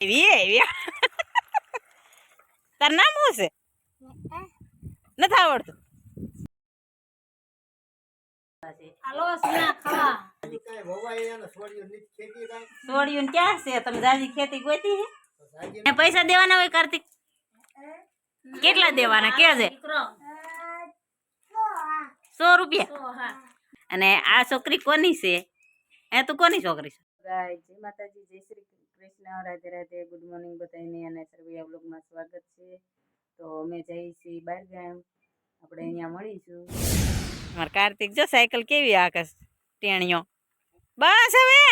એવી તાર નામ શું છે નથી આવડતું હાલો સિયા ખાવા કાંઈ વવાય એને છોડ્યું નથી ખેતી કાંઈ સોડિયું ક્યાં છે તમે દાદી ખેતી ગોતી છે પૈસા દેવાના હોય કાર્તિક કેટલા દેવાના કે છે સો રૂપિયા અને આ છોકરી કોની છે એ તું કોની છોકરી છે જય માતાજી જય શ્રી કૃષ્ણ રાધે રાધે ગુડ મોર્નિંગ બધાને અને સર્વૈયા બ્લોગમાં સ્વાગત છે. તો અમે જઈ છીએ બહાર ગામ આપણે અહીંયા મળીશું. મારા કાર્તિક જો સાયકલ કેવી આકાશ ટેણીઓ? બસ હવે!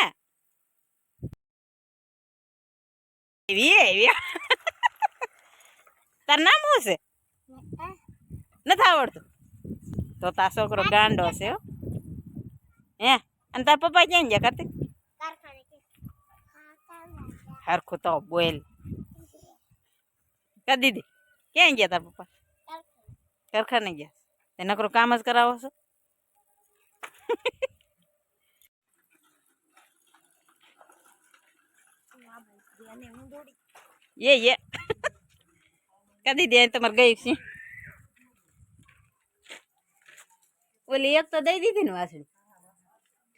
એવી એવી. તાર નામ શું છે? નથી આવડતું. તો તાર છોકરો ગાંડો છે હો. હે? અને તાર પપ્પા ક્યાં ગયા કાર્તિક? હરખું તો બોલ. કા દીદી, ક્યાં ગયા તાર પપ્પા? કારખાને ગયા. તે નકરું કામ જ કરાવો છો? એ એ. કદી દે તમારે ગઈ છે. ઓલી એક તો દઈ દીધી ને વાસળી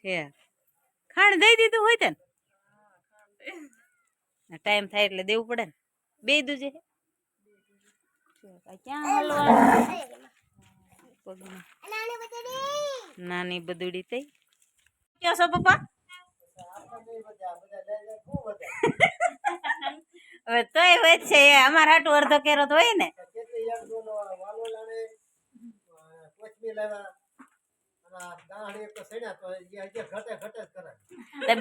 છે ખાણ દઈ દીધું હોય તને? ટાઈમ થાય એટલે દેવું પડે ને. બે દુજે ક્યાં નાની બદુડી થઈ. કયો છો પપ્પા? હવે તોય હોય છે અમારા હાટું અડધો કેરો તો હોય ને.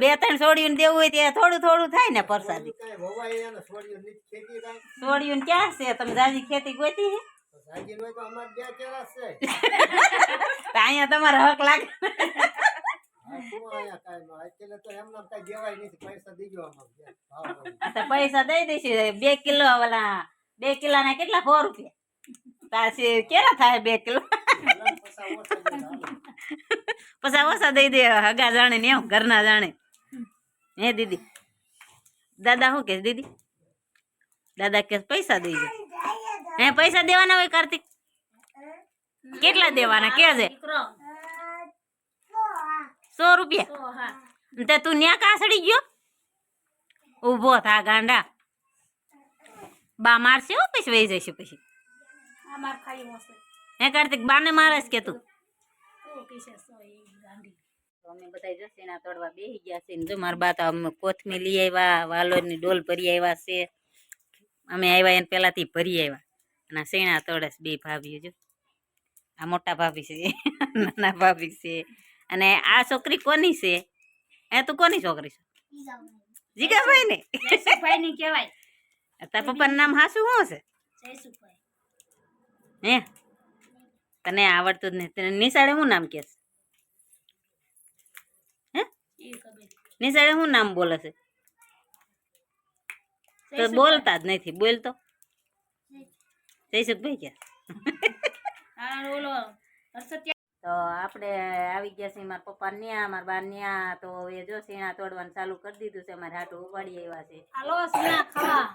બે ત્રણ સોડિયું દેવું હોય ત્યાં થોડું થોડું થાય ને પરસાદી. ખેતી ક્યાં છે? તમે જાજી ખેતી ગોતી તો અહીંયા તમારે હક લાગે. ન પૈસા દઈ દઈશું. બે કિલો ઓલા બે કિલોના કેટલા? સો રૂપિયા. પાછી કેરા થાય બે કિલો ભલે પૈસા ઓછા દે હાલો. પછી ઓછા દઈ દે હગા જાણે ને એમ ઘરના જાણે. હે દીદી? દાદા શું કે દીદી? દાદા કે પૈસા દઈ દે હે પૈસા દેવાના હોય કાર્તિક? કેટલા દેવાના? કે છે. સો રૂપિયા? તે તું ન્યા કાસડી ગયો? ઊભો થા ગાંડા. બા મારશે પછી વહી જશે પછી. હે કાર્તિક બાને મારે કે તું? અમે બધા જશે ના તોડવા બેસી ગયા છે જો મારા બા તો અમે કોથમી લઈ આવ્યા વાલોરની ડોલ ભરી આવ્યા છે. અમે આવ્યા એને પહેલાથી ભરી આવ્યા. અને આ શેણા તોડે બે ભાભીઓ જો. આ મોટા ભાભી છે નાના ભાભી છે. અને આ છોકરી કોની છે? એ તું કોની છોકરી છે? જીગાભાઈ ને? જયસુભાઈ ની કહેવાય. તાર પપ્પાનું નામ હાસુ શું છે? હે? તને આવડતું જ નહીં. તને નિશાળે શું નામ કે હે? નિશાળે શું નામ બોલે છે? તો બોલતા જ નથી. બોલતો જયસુખભાઈ ક્યાં તો આપણે આવી ગયા છીએ. મારા પપ્પા ન્યા મારા બા ન્યા. તો એ જો સીણા તોડવાનું ચાલુ કરી દીધું છે. મારે હાટું ઉપાડી આવ્યા છે. હાલો સિયા ખાવા.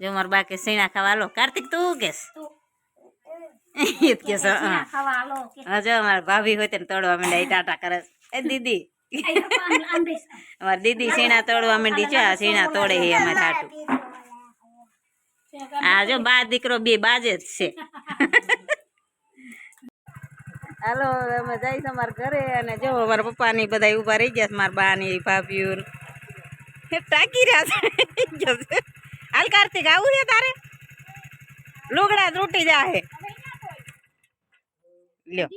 જો મારા બા કે સીણા ખાવા હાલો. કાર્તિક તું કેસ તું હા. હા જો ભાભી હોય તેને તોડવા માંડે ટાટા કરે. એ દીદી. અમારી દીદી સીણા તોડવા માંડી છે આ સીણા તોડે છે અમારે હાટું. આ જો બા દીકરો બે બાજે જ છે. હાલો અમે જઈશ અમારા ઘરે અને જો અમારા પપ્પાની બધા ઊભા રહી ગયા મારા બા ની ભાભીઓ ટાકી રહ્યા છે. હાલ કાર્તિક આવું છે તારે? લુગડા તૂટી જાય Leo.